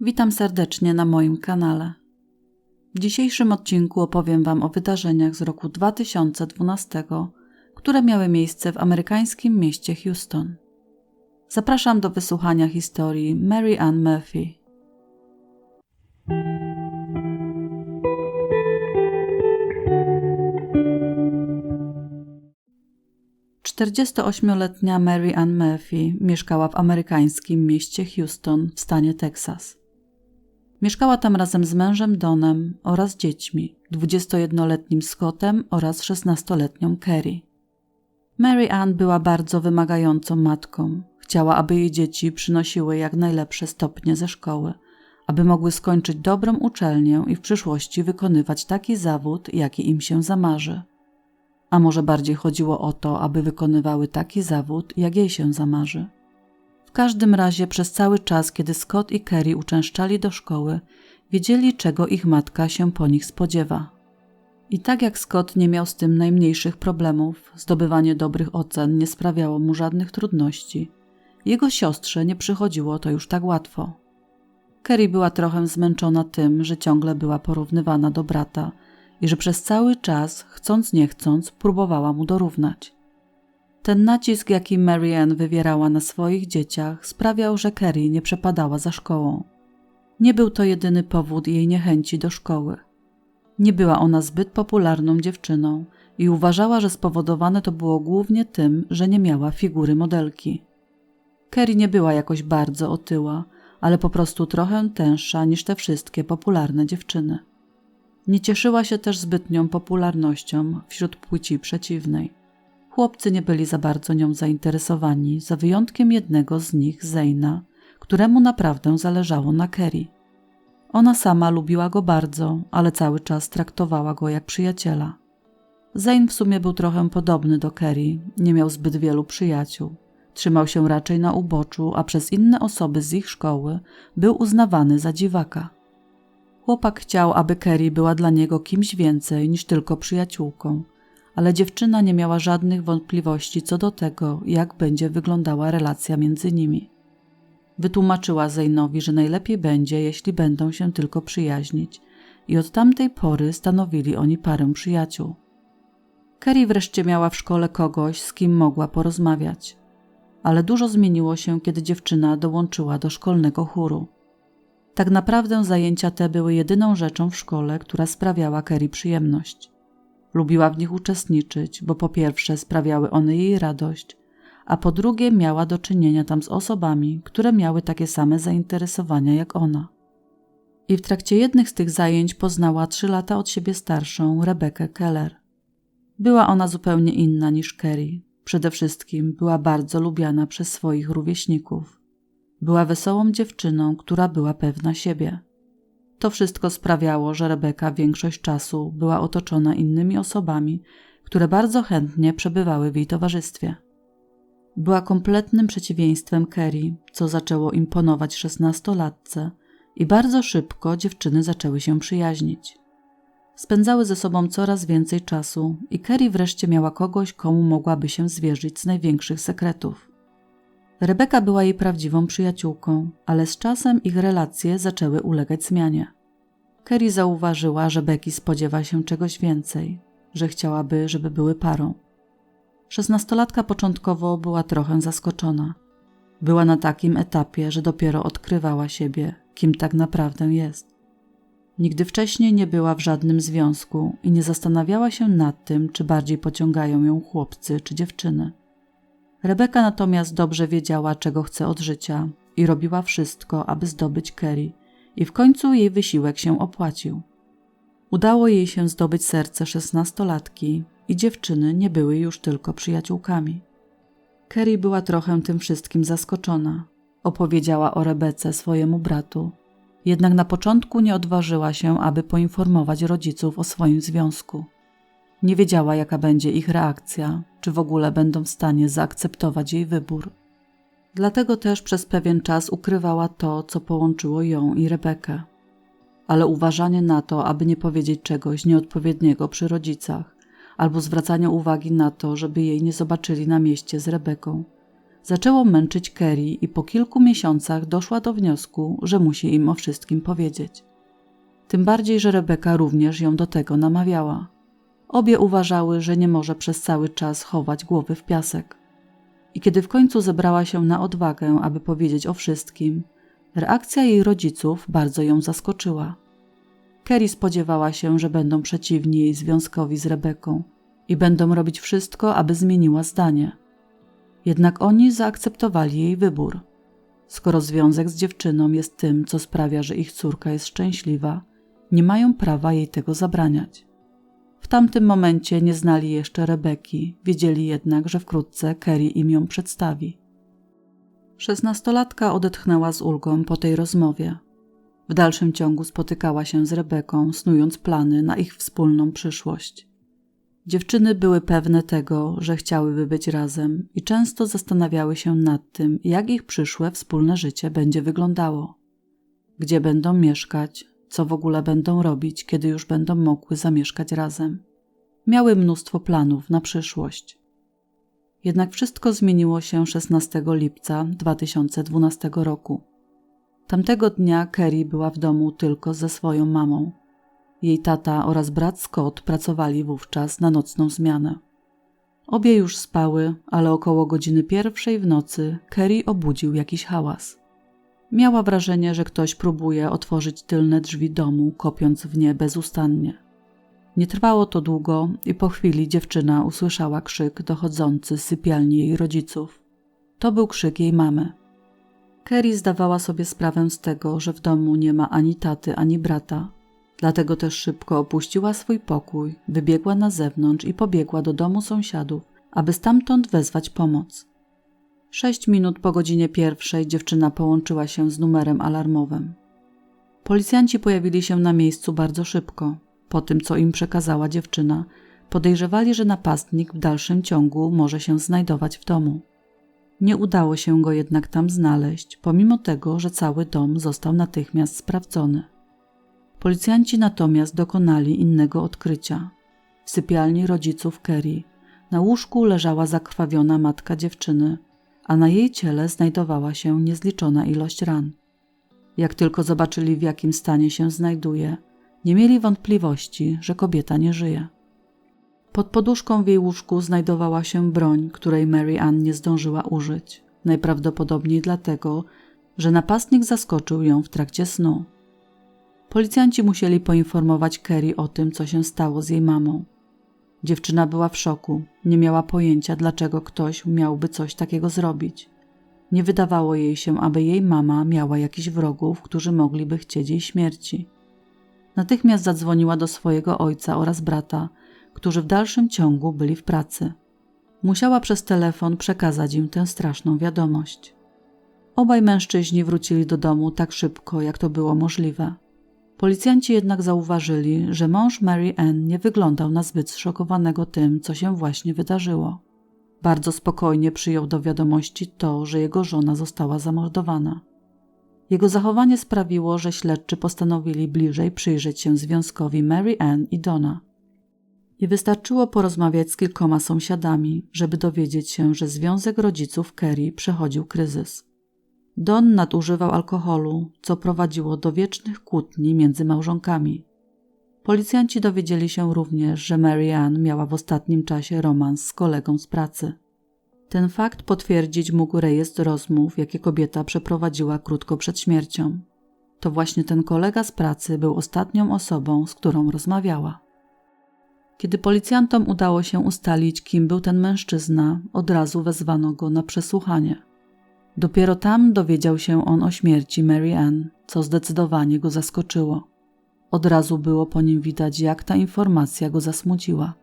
Witam serdecznie na moim kanale. W dzisiejszym odcinku opowiem Wam o wydarzeniach z roku 2012, które miały miejsce w amerykańskim mieście Houston. Zapraszam do wysłuchania historii Mary Ann Murphy. 48-letnia Mary Ann Murphy mieszkała w amerykańskim mieście Houston w stanie Teksas. Mieszkała tam razem z mężem Donem oraz dziećmi, 21-letnim Scottem oraz 16-letnią Kerry. Mary Ann była bardzo wymagającą matką. Chciała, aby jej dzieci przynosiły jak najlepsze stopnie ze szkoły, aby mogły skończyć dobrą uczelnię i w przyszłości wykonywać taki zawód, jaki im się zamarzy. A może bardziej chodziło o to, aby wykonywały taki zawód, jak jej się zamarzy. W każdym razie przez cały czas, kiedy Scott i Kerry uczęszczali do szkoły, wiedzieli, czego ich matka się po nich spodziewa. I tak jak Scott nie miał z tym najmniejszych problemów, zdobywanie dobrych ocen nie sprawiało mu żadnych trudności. Jego siostrze nie przychodziło to już tak łatwo. Kerry była trochę zmęczona tym, że ciągle była porównywana do brata i że przez cały czas, chcąc nie chcąc, próbowała mu dorównać. Ten nacisk, jaki Marianne wywierała na swoich dzieciach, sprawiał, że Kerry nie przepadała za szkołą. Nie był to jedyny powód jej niechęci do szkoły. Nie była ona zbyt popularną dziewczyną i uważała, że spowodowane to było głównie tym, że nie miała figury modelki. Kerry nie była jakoś bardzo otyła, ale po prostu trochę tęższa niż te wszystkie popularne dziewczyny. Nie cieszyła się też zbytnią popularnością wśród płci przeciwnej. Chłopcy nie byli za bardzo nią zainteresowani, za wyjątkiem jednego z nich, Zeyna, któremu naprawdę zależało na Kerry. Ona sama lubiła go bardzo, ale cały czas traktowała go jak przyjaciela. Zayn w sumie był trochę podobny do Kerry, nie miał zbyt wielu przyjaciół. Trzymał się raczej na uboczu, a przez inne osoby z ich szkoły był uznawany za dziwaka. Chłopak chciał, aby Kerry była dla niego kimś więcej niż tylko przyjaciółką, ale dziewczyna nie miała żadnych wątpliwości co do tego, jak będzie wyglądała relacja między nimi. Wytłumaczyła Zeynowi, że najlepiej będzie, jeśli będą się tylko przyjaźnić, i od tamtej pory stanowili oni parę przyjaciół. Kerry wreszcie miała w szkole kogoś, z kim mogła porozmawiać, ale dużo zmieniło się, kiedy dziewczyna dołączyła do szkolnego chóru. Tak naprawdę zajęcia te były jedyną rzeczą w szkole, która sprawiała Kerry przyjemność. Lubiła w nich uczestniczyć, bo po pierwsze sprawiały one jej radość, a po drugie miała do czynienia tam z osobami, które miały takie same zainteresowania jak ona. I w trakcie jednych z tych zajęć poznała trzy lata od siebie starszą Rebekę Keller. Była ona zupełnie inna niż Kerry. Przede wszystkim była bardzo lubiana przez swoich rówieśników. Była wesołą dziewczyną, która była pewna siebie. To wszystko sprawiało, że Rebeka większość czasu była otoczona innymi osobami, które bardzo chętnie przebywały w jej towarzystwie. Była kompletnym przeciwieństwem Kerry, co zaczęło imponować szesnastolatce i bardzo szybko dziewczyny zaczęły się przyjaźnić. Spędzały ze sobą coraz więcej czasu i Kerry wreszcie miała kogoś, komu mogłaby się zwierzyć z największych sekretów. Rebeka była jej prawdziwą przyjaciółką, ale z czasem ich relacje zaczęły ulegać zmianie. Kerry zauważyła, że Becky spodziewa się czegoś więcej, że chciałaby, żeby były parą. Szesnastolatka początkowo była trochę zaskoczona. Była na takim etapie, że dopiero odkrywała siebie, kim tak naprawdę jest. Nigdy wcześniej nie była w żadnym związku i nie zastanawiała się nad tym, czy bardziej pociągają ją chłopcy czy dziewczyny. Rebeka natomiast dobrze wiedziała, czego chce od życia i robiła wszystko, aby zdobyć Kerry, i w końcu jej wysiłek się opłacił. Udało jej się zdobyć serce szesnastolatki i dziewczyny nie były już tylko przyjaciółkami. Kerry była trochę tym wszystkim zaskoczona. Opowiedziała o Rebece swojemu bratu, jednak na początku nie odważyła się, aby poinformować rodziców o swoim związku. Nie wiedziała, jaka będzie ich reakcja, czy w ogóle będą w stanie zaakceptować jej wybór. Dlatego też przez pewien czas ukrywała to, co połączyło ją i Rebekę. Ale uważanie na to, aby nie powiedzieć czegoś nieodpowiedniego przy rodzicach, albo zwracanie uwagi na to, żeby jej nie zobaczyli na mieście z Rebeką, zaczęło męczyć Kerry i po kilku miesiącach doszła do wniosku, że musi im o wszystkim powiedzieć. Tym bardziej, że Rebeka również ją do tego namawiała. Obie uważały, że nie może przez cały czas chować głowy w piasek. I kiedy w końcu zebrała się na odwagę, aby powiedzieć o wszystkim, reakcja jej rodziców bardzo ją zaskoczyła. Kerry spodziewała się, że będą przeciwni jej związkowi z Rebeką i będą robić wszystko, aby zmieniła zdanie. Jednak oni zaakceptowali jej wybór. Skoro związek z dziewczyną jest tym, co sprawia, że ich córka jest szczęśliwa, nie mają prawa jej tego zabraniać. W tamtym momencie nie znali jeszcze Rebeki, wiedzieli jednak, że wkrótce Kerry im ją przedstawi. Szesnastolatka odetchnęła z ulgą po tej rozmowie. W dalszym ciągu spotykała się z Rebeką, snując plany na ich wspólną przyszłość. Dziewczyny były pewne tego, że chciałyby być razem i często zastanawiały się nad tym, jak ich przyszłe wspólne życie będzie wyglądało. Gdzie będą mieszkać, co w ogóle będą robić, kiedy już będą mogły zamieszkać razem. Miały mnóstwo planów na przyszłość. Jednak wszystko zmieniło się 16 lipca 2012 roku. Tamtego dnia Kerry była w domu tylko ze swoją mamą. Jej tata oraz brat Scott pracowali wówczas na nocną zmianę. Obie już spały, ale około godziny pierwszej w nocy Kerry obudził jakiś hałas. Miała wrażenie, że ktoś próbuje otworzyć tylne drzwi domu, kopiąc w nie bezustannie. Nie trwało to długo i po chwili dziewczyna usłyszała krzyk dochodzący z sypialni jej rodziców. To był krzyk jej mamy. Kerry zdawała sobie sprawę z tego, że w domu nie ma ani taty, ani brata. Dlatego też szybko opuściła swój pokój, wybiegła na zewnątrz i pobiegła do domu sąsiadów, aby stamtąd wezwać pomoc. Sześć minut po godzinie pierwszej dziewczyna połączyła się z numerem alarmowym. Policjanci pojawili się na miejscu bardzo szybko. Po tym, co im przekazała dziewczyna, podejrzewali, że napastnik w dalszym ciągu może się znajdować w domu. Nie udało się go jednak tam znaleźć, pomimo tego, że cały dom został natychmiast sprawdzony. Policjanci natomiast dokonali innego odkrycia. W sypialni rodziców Kerry na łóżku leżała zakrwawiona matka dziewczyny, a na jej ciele znajdowała się niezliczona ilość ran. Jak tylko zobaczyli, w jakim stanie się znajduje, nie mieli wątpliwości, że kobieta nie żyje. Pod poduszką w jej łóżku znajdowała się broń, której Mary Ann nie zdążyła użyć, najprawdopodobniej dlatego, że napastnik zaskoczył ją w trakcie snu. Policjanci musieli poinformować Kerry o tym, co się stało z jej mamą. Dziewczyna była w szoku, nie miała pojęcia, dlaczego ktoś miałby coś takiego zrobić. Nie wydawało jej się, aby jej mama miała jakichś wrogów, którzy mogliby chcieć jej śmierci. Natychmiast zadzwoniła do swojego ojca oraz brata, którzy w dalszym ciągu byli w pracy. Musiała przez telefon przekazać im tę straszną wiadomość. Obaj mężczyźni wrócili do domu tak szybko, jak to było możliwe. Policjanci jednak zauważyli, że mąż Mary Ann nie wyglądał na zbyt zszokowanego tym, co się właśnie wydarzyło. Bardzo spokojnie przyjął do wiadomości to, że jego żona została zamordowana. Jego zachowanie sprawiło, że śledczy postanowili bliżej przyjrzeć się związkowi Mary Ann i Donna. Nie wystarczyło porozmawiać z kilkoma sąsiadami, żeby dowiedzieć się, że związek rodziców Kerry przechodził kryzys. Don nadużywał alkoholu, co prowadziło do wiecznych kłótni między małżonkami. Policjanci dowiedzieli się również, że Mary Ann miała w ostatnim czasie romans z kolegą z pracy. Ten fakt potwierdzić mógł rejestr rozmów, jakie kobieta przeprowadziła krótko przed śmiercią. To właśnie ten kolega z pracy był ostatnią osobą, z którą rozmawiała. Kiedy policjantom udało się ustalić, kim był ten mężczyzna, od razu wezwano go na przesłuchanie. Dopiero tam dowiedział się on o śmierci Mary Ann, co zdecydowanie go zaskoczyło. Od razu było po nim widać, jak ta informacja go zasmuciła.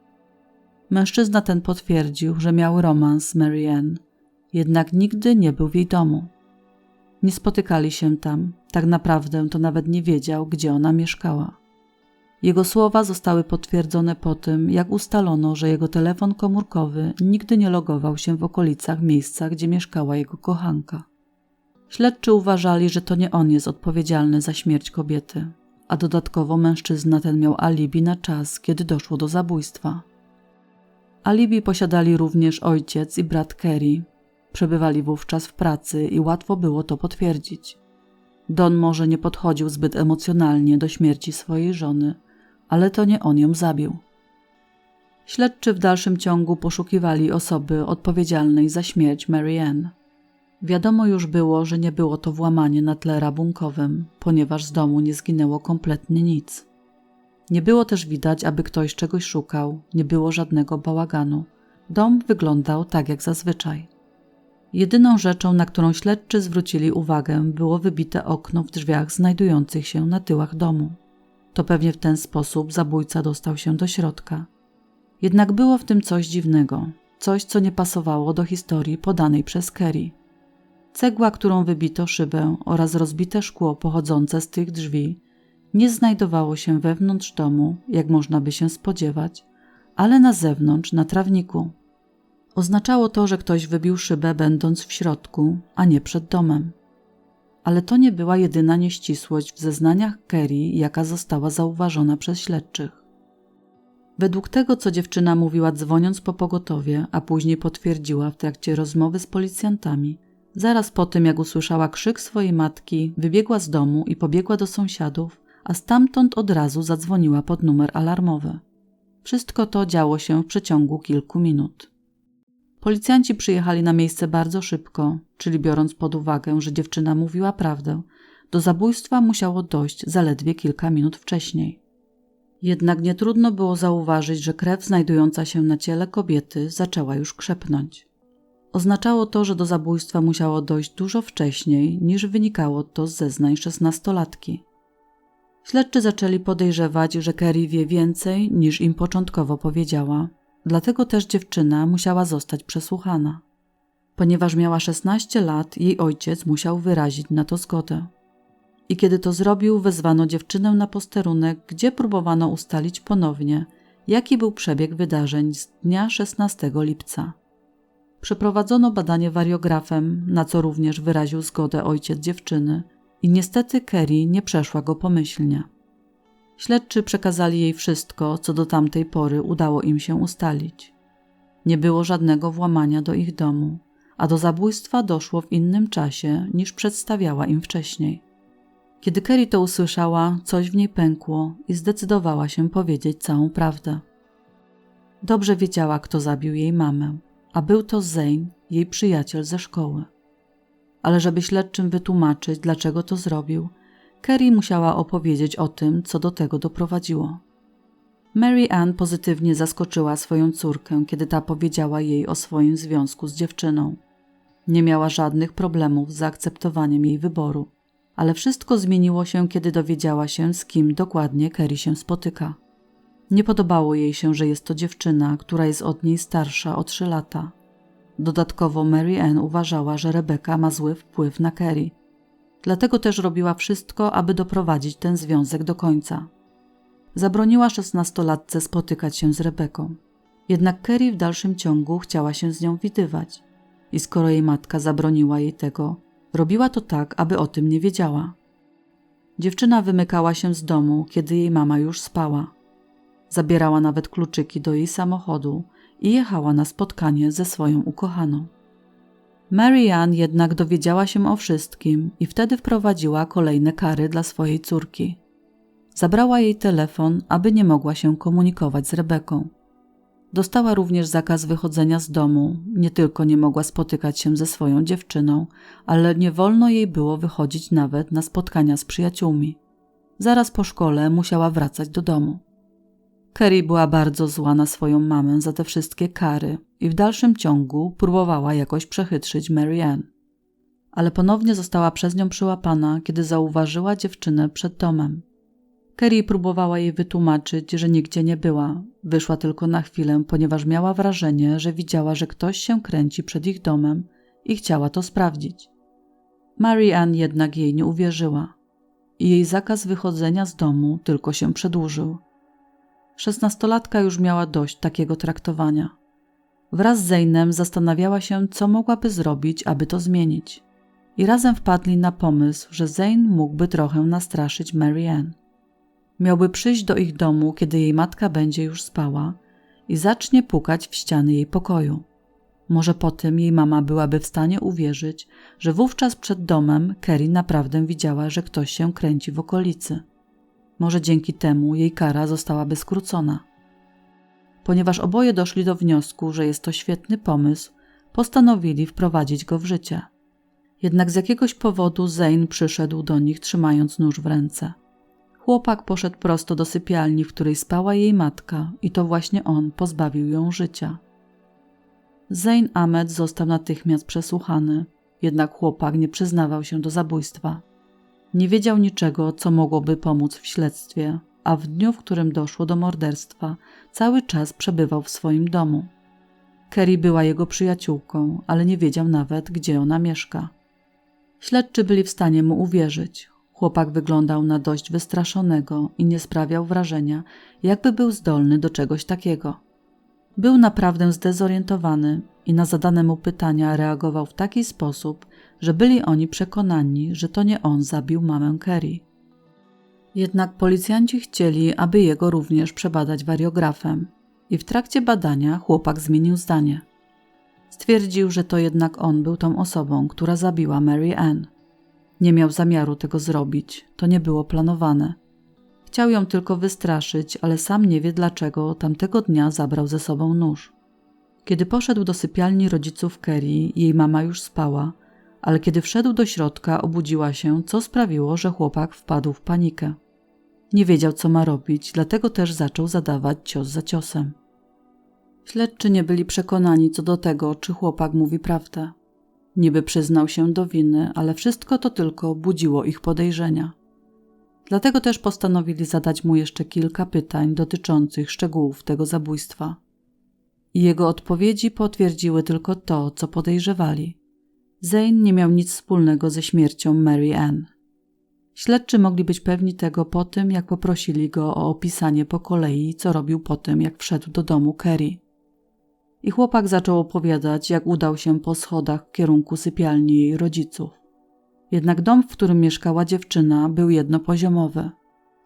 Mężczyzna ten potwierdził, że miał romans z Mary Ann, jednak nigdy nie był w jej domu. Nie spotykali się tam, tak naprawdę to nawet nie wiedział, gdzie ona mieszkała. Jego słowa zostały potwierdzone po tym, jak ustalono, że jego telefon komórkowy nigdy nie logował się w okolicach miejsca, gdzie mieszkała jego kochanka. Śledczy uważali, że to nie on jest odpowiedzialny za śmierć kobiety, a dodatkowo mężczyzna ten miał alibi na czas, kiedy doszło do zabójstwa. Alibi posiadali również ojciec i brat Kerry. Przebywali wówczas w pracy i łatwo było to potwierdzić. Don może nie podchodził zbyt emocjonalnie do śmierci swojej żony, ale to nie on ją zabił. Śledczy w dalszym ciągu poszukiwali osoby odpowiedzialnej za śmierć Mary Ann. Wiadomo już było, że nie było to włamanie na tle rabunkowym, ponieważ z domu nie zginęło kompletnie nic. Nie było też widać, aby ktoś czegoś szukał, nie było żadnego bałaganu. Dom wyglądał tak jak zazwyczaj. Jedyną rzeczą, na którą śledczy zwrócili uwagę, było wybite okno w drzwiach znajdujących się na tyłach domu. To pewnie w ten sposób zabójca dostał się do środka. Jednak było w tym coś dziwnego, coś, co nie pasowało do historii podanej przez Kerry. Cegła, którą wybito szybę oraz rozbite szkło pochodzące z tych drzwi nie znajdowało się wewnątrz domu, jak można by się spodziewać, ale na zewnątrz, na trawniku. Oznaczało to, że ktoś wybił szybę, będąc w środku, a nie przed domem. Ale to nie była jedyna nieścisłość w zeznaniach Kerry, jaka została zauważona przez śledczych. Według tego, co dziewczyna mówiła dzwoniąc po pogotowie, a później potwierdziła w trakcie rozmowy z policjantami, zaraz po tym jak usłyszała krzyk swojej matki, wybiegła z domu i pobiegła do sąsiadów, a stamtąd od razu zadzwoniła pod numer alarmowy. Wszystko to działo się w przeciągu kilku minut. Policjanci przyjechali na miejsce bardzo szybko, czyli biorąc pod uwagę, że dziewczyna mówiła prawdę, do zabójstwa musiało dojść zaledwie kilka minut wcześniej. Jednak nie trudno było zauważyć, że krew znajdująca się na ciele kobiety zaczęła już krzepnąć. Oznaczało to, że do zabójstwa musiało dojść dużo wcześniej niż wynikało to z zeznań szesnastolatki. Śledczy zaczęli podejrzewać, że Kerry wie więcej niż im początkowo powiedziała, dlatego też dziewczyna musiała zostać przesłuchana. Ponieważ miała 16 lat, jej ojciec musiał wyrazić na to zgodę. I kiedy to zrobił, wezwano dziewczynę na posterunek, gdzie próbowano ustalić ponownie, jaki był przebieg wydarzeń z dnia 16 lipca. Przeprowadzono badanie wariografem, na co również wyraził zgodę ojciec dziewczyny, i niestety Kerry nie przeszła go pomyślnie. Śledczy przekazali jej wszystko, co do tamtej pory udało im się ustalić. Nie było żadnego włamania do ich domu, a do zabójstwa doszło w innym czasie niż przedstawiała im wcześniej. Kiedy Kerry to usłyszała, coś w niej pękło i zdecydowała się powiedzieć całą prawdę. Dobrze wiedziała, kto zabił jej mamę, a był to Zane, jej przyjaciel ze szkoły. Ale żeby śledczym wytłumaczyć, dlaczego to zrobił, Kerry musiała opowiedzieć o tym, co do tego doprowadziło. Mary Ann pozytywnie zaskoczyła swoją córkę, kiedy ta powiedziała jej o swoim związku z dziewczyną. Nie miała żadnych problemów z zaakceptowaniem jej wyboru ale wszystko zmieniło się, kiedy dowiedziała się, z kim dokładnie Kerry się spotyka. Nie podobało jej się, że jest to dziewczyna, która jest od niej starsza o trzy lata. Dodatkowo Mary Ann uważała, że Rebeka ma zły wpływ na Kerry. Dlatego też robiła wszystko, aby doprowadzić ten związek do końca. Zabroniła szesnastolatce spotykać się z Rebeką. Jednak Kerry w dalszym ciągu chciała się z nią widywać. I skoro jej matka zabroniła jej tego, Robiła to tak, aby o tym nie wiedziała. Dziewczyna wymykała się z domu, kiedy jej mama już spała. Zabierała nawet kluczyki do jej samochodu i jechała na spotkanie ze swoją ukochaną. Mary Ann jednak dowiedziała się o wszystkim i wtedy wprowadziła kolejne kary dla swojej córki. Zabrała jej telefon, aby nie mogła się komunikować z Rebeką. Dostała również zakaz wychodzenia z domu, nie tylko nie mogła spotykać się ze swoją dziewczyną, ale nie wolno jej było wychodzić nawet na spotkania z przyjaciółmi. Zaraz po szkole musiała wracać do domu. Kerry była bardzo zła na swoją mamę za te wszystkie kary i w dalszym ciągu próbowała jakoś przechytrzyć Mary Ann. Ale ponownie została przez nią przyłapana, kiedy zauważyła dziewczynę przed domem. Kerry próbowała jej wytłumaczyć, że nigdzie nie była. Wyszła tylko na chwilę, ponieważ miała wrażenie, że widziała, że ktoś się kręci przed ich domem i chciała to sprawdzić. Mary Ann jednak jej nie uwierzyła i jej zakaz wychodzenia z domu tylko się przedłużył. Szesnastolatka już miała dość takiego traktowania. Wraz z Zainem zastanawiała się, co mogłaby zrobić, aby to zmienić. I razem wpadli na pomysł, że Zane mógłby trochę nastraszyć Mary Ann. Miałby przyjść do ich domu, kiedy jej matka będzie już spała i zacznie pukać w ściany jej pokoju. Może po tym jej mama byłaby w stanie uwierzyć, że wówczas przed domem Kerry naprawdę widziała, że ktoś się kręci w okolicy. Może dzięki temu jej kara zostałaby skrócona. Ponieważ oboje doszli do wniosku, że jest to świetny pomysł, postanowili wprowadzić go w życie. Jednak z jakiegoś powodu Zane przyszedł do nich trzymając nóż w ręce. Chłopak poszedł prosto do sypialni, w której spała jej matka, i to właśnie on pozbawił ją życia. Zane Ahmed został natychmiast przesłuchany, jednak chłopak nie przyznawał się do zabójstwa. Nie wiedział niczego, co mogłoby pomóc w śledztwie, a w dniu, w którym doszło do morderstwa, cały czas przebywał w swoim domu. Kerry była jego przyjaciółką, ale nie wiedział nawet, gdzie ona mieszka. Śledczy byli w stanie mu uwierzyć. Chłopak wyglądał na dość wystraszonego i nie sprawiał wrażenia, jakby był zdolny do czegoś takiego. Był naprawdę zdezorientowany i na zadane mu pytania reagował w taki sposób, że byli oni przekonani, że to nie on zabił mamę Kerry. Jednak policjanci chcieli, aby jego również przebadać wariografem i w trakcie badania chłopak zmienił zdanie. Stwierdził, że to jednak on był tą osobą, która zabiła Mary Ann. Nie miał zamiaru tego zrobić, to nie było planowane. Chciał ją tylko wystraszyć, ale sam nie wie dlaczego tamtego dnia zabrał ze sobą nóż. Kiedy poszedł do sypialni rodziców Kerry, jej mama już spała, ale kiedy wszedł do środka, obudziła się, co sprawiło, że chłopak wpadł w panikę. Nie wiedział, co ma robić, dlatego też zaczął zadawać cios za ciosem. Śledczy nie byli przekonani co do tego, czy chłopak mówi prawdę. Niby przyznał się do winy, ale wszystko to tylko budziło ich podejrzenia. Dlatego też postanowili zadać mu jeszcze kilka pytań dotyczących szczegółów tego zabójstwa. I jego odpowiedzi potwierdziły tylko to, co podejrzewali. Zane nie miał nic wspólnego ze śmiercią Mary Ann. Śledczy mogli być pewni tego po tym, jak poprosili go o opisanie po kolei, co robił po tym, jak wszedł do domu Kerry. I chłopak zaczął opowiadać, jak udał się po schodach w kierunku sypialni jej rodziców. Jednak dom, w którym mieszkała dziewczyna, był jednopoziomowy.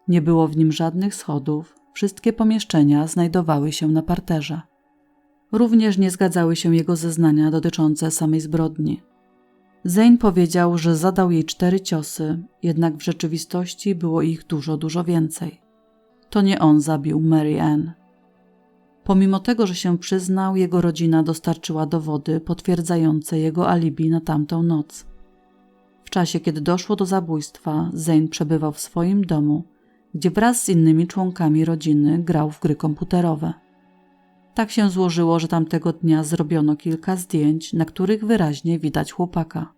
Nie było w nim żadnych schodów, wszystkie pomieszczenia znajdowały się na parterze. Również nie zgadzały się jego zeznania dotyczące samej zbrodni. Zane powiedział, że zadał jej cztery ciosy, jednak w rzeczywistości było ich dużo, dużo więcej. To nie on zabił Mary Ann. Pomimo tego, że się przyznał, jego rodzina dostarczyła dowody potwierdzające jego alibi na tamtą noc. W czasie, kiedy doszło do zabójstwa, Zane przebywał w swoim domu, gdzie wraz z innymi członkami rodziny grał w gry komputerowe. Tak się złożyło, że tamtego dnia zrobiono kilka zdjęć, na których wyraźnie widać chłopaka.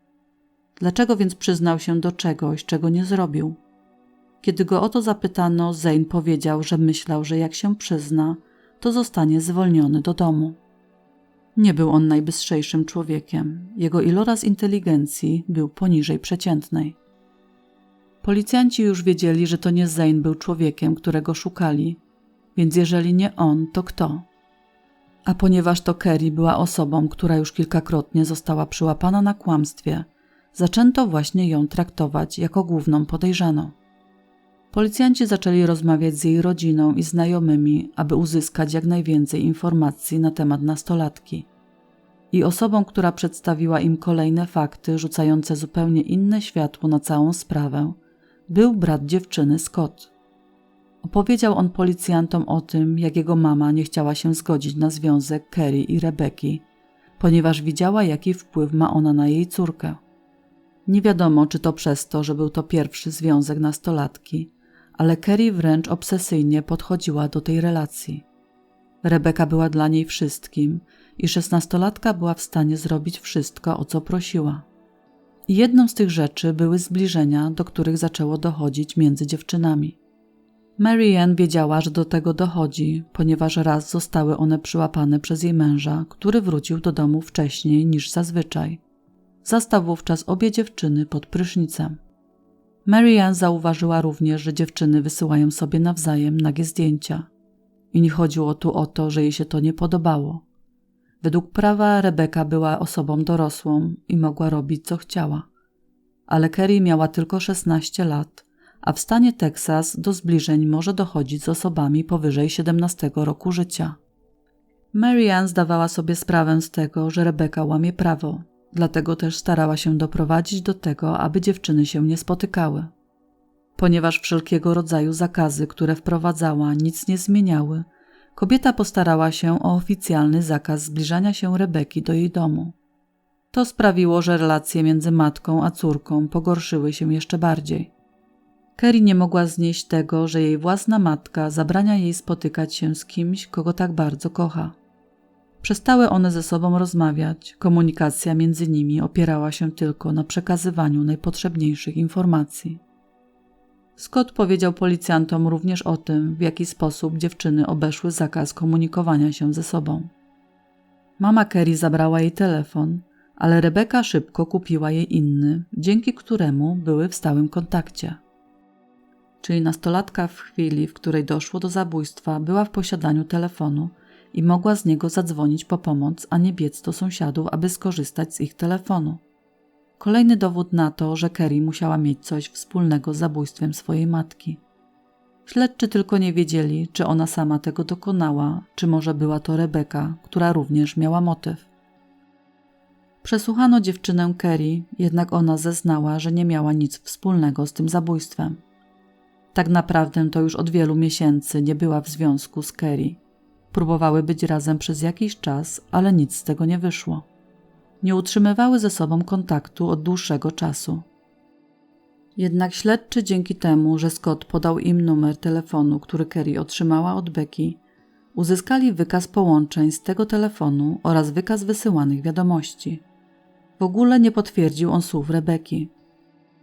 Dlaczego więc przyznał się do czegoś, czego nie zrobił? Kiedy go o to zapytano, Zane powiedział, że myślał, że jak się przyzna, to zostanie zwolniony do domu. Nie był on najbystrzejszym człowiekiem. Jego iloraz inteligencji był poniżej przeciętnej. Policjanci już wiedzieli, że to nie Zane był człowiekiem, którego szukali, więc jeżeli nie on, to kto? A ponieważ to Kerry była osobą, która już kilkakrotnie została przyłapana na kłamstwie, zaczęto właśnie ją traktować jako główną podejrzaną. Policjanci zaczęli rozmawiać z jej rodziną i znajomymi, aby uzyskać jak najwięcej informacji na temat nastolatki. I osobą, która przedstawiła im kolejne fakty, rzucające zupełnie inne światło na całą sprawę, był brat dziewczyny Scott. Opowiedział on policjantom o tym, jak jego mama nie chciała się zgodzić na związek Kerry i Rebeki, ponieważ widziała, jaki wpływ ma ona na jej córkę. Nie wiadomo, czy to przez to, że był to pierwszy związek nastolatki, ale Kerry wręcz obsesyjnie podchodziła do tej relacji. Rebeka była dla niej wszystkim i szesnastolatka była w stanie zrobić wszystko, o co prosiła. Jedną z tych rzeczy były zbliżenia, do których zaczęło dochodzić między dziewczynami. Marianne wiedziała, że do tego dochodzi, ponieważ raz zostały one przyłapane przez jej męża, który wrócił do domu wcześniej niż zazwyczaj. Zastał wówczas obie dziewczyny pod prysznicem. Marianne zauważyła również, że dziewczyny wysyłają sobie nawzajem nagie zdjęcia. I nie chodziło tu o to, że jej się to nie podobało. Według prawa Rebeka była osobą dorosłą i mogła robić co chciała. Ale Kerry miała tylko 16 lat, a w stanie Teksas do zbliżeń może dochodzić z osobami powyżej 17 roku życia. Marianne zdawała sobie sprawę z tego, że Rebeka łamie prawo, dlatego też starała się doprowadzić do tego, aby dziewczyny się nie spotykały. Ponieważ wszelkiego rodzaju zakazy, które wprowadzała, nic nie zmieniały, kobieta postarała się o oficjalny zakaz zbliżania się Rebeki do jej domu. To sprawiło, że relacje między matką a córką pogorszyły się jeszcze bardziej. Kerry nie mogła znieść tego, że jej własna matka zabrania jej spotykać się z kimś, kogo tak bardzo kocha. Przestały one ze sobą rozmawiać, komunikacja między nimi opierała się tylko na przekazywaniu najpotrzebniejszych informacji. Scott powiedział policjantom również o tym, w jaki sposób dziewczyny obeszły zakaz komunikowania się ze sobą. Mama Kerry zabrała jej telefon, ale Rebeka szybko kupiła jej inny, dzięki któremu były w stałym kontakcie. Czyli nastolatka w chwili, w której doszło do zabójstwa, była w posiadaniu telefonu i mogła z niego zadzwonić po pomoc, a nie biec do sąsiadów, aby skorzystać z ich telefonu. Kolejny dowód na to, że Kerry musiała mieć coś wspólnego z zabójstwem swojej matki. Śledczy tylko nie wiedzieli, czy ona sama tego dokonała, czy może była to Rebeka, która również miała motyw. Przesłuchano dziewczynę Kerry, jednak ona zeznała, że nie miała nic wspólnego z tym zabójstwem. Tak naprawdę to już od wielu miesięcy nie była w związku z Kerry. Próbowały być razem przez jakiś czas, ale nic z tego nie wyszło. Nie utrzymywały ze sobą kontaktu od dłuższego czasu. Jednak śledczy dzięki temu, że Scott podał im numer telefonu, który Kerry otrzymała od Becky, uzyskali wykaz połączeń z tego telefonu oraz wykaz wysyłanych wiadomości. W ogóle nie potwierdził on słów Rebeki.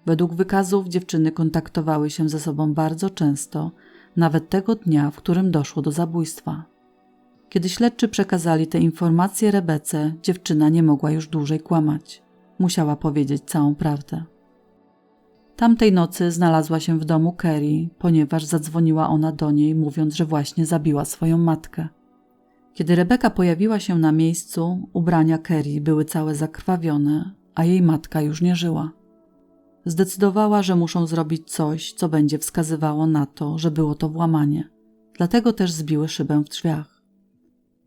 Według wykazów dziewczyny kontaktowały się ze sobą bardzo często, nawet tego dnia, w którym doszło do zabójstwa. Kiedy śledczy przekazali te informacje Rebece, dziewczyna nie mogła już dłużej kłamać. Musiała powiedzieć całą prawdę. Tamtej nocy znalazła się w domu Kerry, ponieważ zadzwoniła ona do niej, mówiąc, że właśnie zabiła swoją matkę. Kiedy Rebeka pojawiła się na miejscu, ubrania Kerry były całe zakrwawione, a jej matka już nie żyła. Zdecydowała, że muszą zrobić coś, co będzie wskazywało na to, że było to włamanie. Dlatego też zbiły szybę w drzwiach.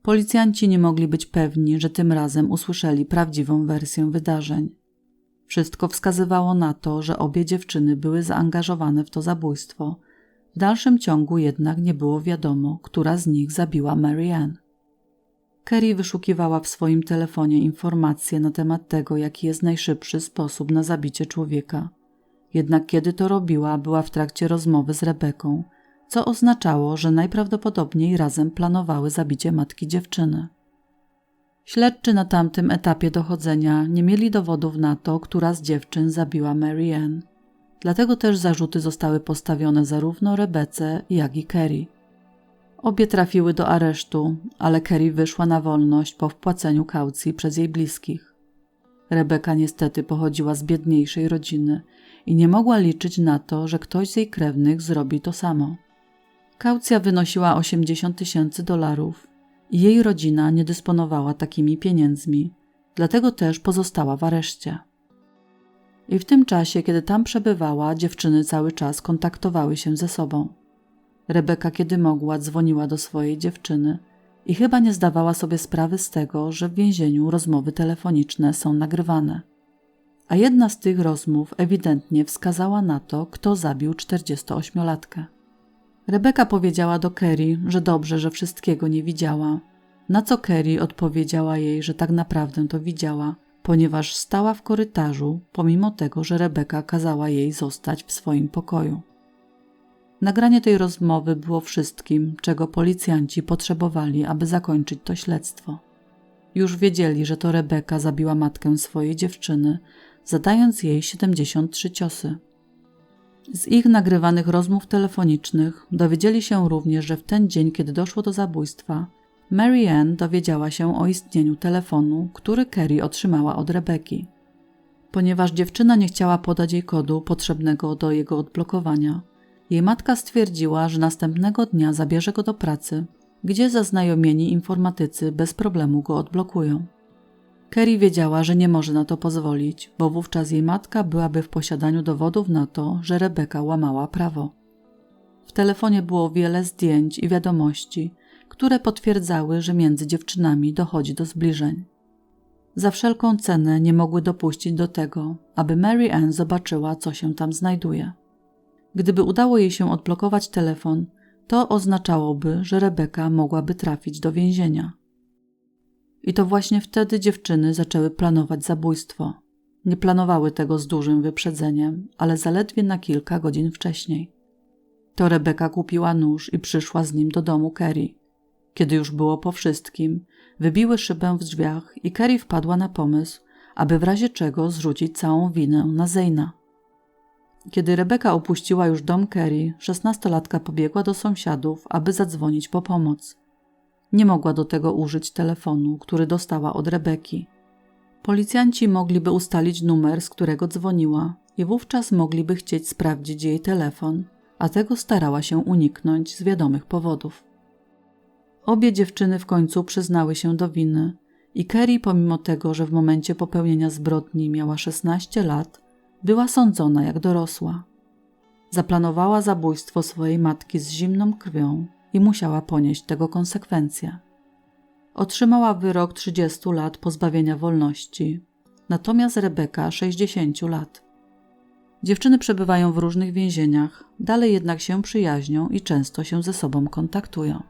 Policjanci nie mogli być pewni, że tym razem usłyszeli prawdziwą wersję wydarzeń. Wszystko wskazywało na to, że obie dziewczyny były zaangażowane w to zabójstwo. W dalszym ciągu jednak nie było wiadomo, która z nich zabiła Marianne. Kerry wyszukiwała w swoim telefonie informacje na temat tego, jaki jest najszybszy sposób na zabicie człowieka. Jednak kiedy to robiła, była w trakcie rozmowy z Rebeką, co oznaczało, że najprawdopodobniej razem planowały zabicie matki dziewczyny. Śledczy na tamtym etapie dochodzenia nie mieli dowodów na to, która z dziewczyn zabiła Marianne. Dlatego też zarzuty zostały postawione zarówno Rebece, jak i Kerry. Obie trafiły do aresztu, ale Kerry wyszła na wolność po wpłaceniu kaucji przez jej bliskich. Rebeka niestety pochodziła z biedniejszej rodziny i nie mogła liczyć na to, że ktoś z jej krewnych zrobi to samo. Kaucja wynosiła 80 tysięcy dolarów i jej rodzina nie dysponowała takimi pieniędzmi, dlatego też pozostała w areszcie. I w tym czasie, kiedy tam przebywała, dziewczyny cały czas kontaktowały się ze sobą. Rebeka, kiedy mogła, dzwoniła do swojej dziewczyny i chyba nie zdawała sobie sprawy z tego, że w więzieniu rozmowy telefoniczne są nagrywane. A jedna z tych rozmów ewidentnie wskazała na to, kto zabił 48-latkę. Rebeka powiedziała do Kerry, że dobrze, że wszystkiego nie widziała, na co Kerry odpowiedziała jej, że tak naprawdę to widziała, ponieważ stała w korytarzu, pomimo tego, że Rebeka kazała jej zostać w swoim pokoju. Nagranie tej rozmowy było wszystkim, czego policjanci potrzebowali, aby zakończyć to śledztwo. Już wiedzieli, że to Rebeka zabiła matkę swojej dziewczyny, zadając jej 73 ciosy. Z ich nagrywanych rozmów telefonicznych dowiedzieli się również, że w ten dzień, kiedy doszło do zabójstwa, Mary Ann dowiedziała się o istnieniu telefonu, który Kerry otrzymała od Rebeki. Ponieważ dziewczyna nie chciała podać jej kodu potrzebnego do jego odblokowania, jej matka stwierdziła, że następnego dnia zabierze go do pracy, gdzie zaznajomieni informatycy bez problemu go odblokują. Kerry wiedziała, że nie może na to pozwolić, bo wówczas jej matka byłaby w posiadaniu dowodów na to, że Rebeka łamała prawo. W telefonie było wiele zdjęć i wiadomości, które potwierdzały, że między dziewczynami dochodzi do zbliżeń. Za wszelką cenę nie mogły dopuścić do tego, aby Mary Ann zobaczyła, co się tam znajduje. Gdyby udało jej się odblokować telefon, to oznaczałoby, że Rebeka mogłaby trafić do więzienia. I to właśnie wtedy dziewczyny zaczęły planować zabójstwo. Nie planowały tego z dużym wyprzedzeniem, ale zaledwie na kilka godzin wcześniej. To Rebeka kupiła nóż i przyszła z nim do domu Kerry. Kiedy już było po wszystkim, wybiły szybę w drzwiach i Kerry wpadła na pomysł, aby w razie czego zrzucić całą winę na Zejna. Kiedy Rebeka opuściła już dom Kerry, szesnastolatka pobiegła do sąsiadów, aby zadzwonić po pomoc. Nie mogła do tego użyć telefonu, który dostała od Rebeki. Policjanci mogliby ustalić numer, z którego dzwoniła, i wówczas mogliby chcieć sprawdzić jej telefon, a tego starała się uniknąć z wiadomych powodów. Obie dziewczyny w końcu przyznały się do winy i Kerry, pomimo tego, że w momencie popełnienia zbrodni miała 16 lat, była sądzona jak dorosła. Zaplanowała zabójstwo swojej matki z zimną krwią i musiała ponieść tego konsekwencje. Otrzymała wyrok 30 lat pozbawienia wolności, natomiast Rebeka 60 lat. Dziewczyny przebywają w różnych więzieniach, dalej jednak się przyjaźnią i często się ze sobą kontaktują.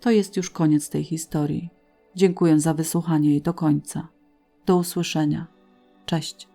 To jest już koniec tej historii. Dziękuję za wysłuchanie jej do końca. Do usłyszenia. Cześć.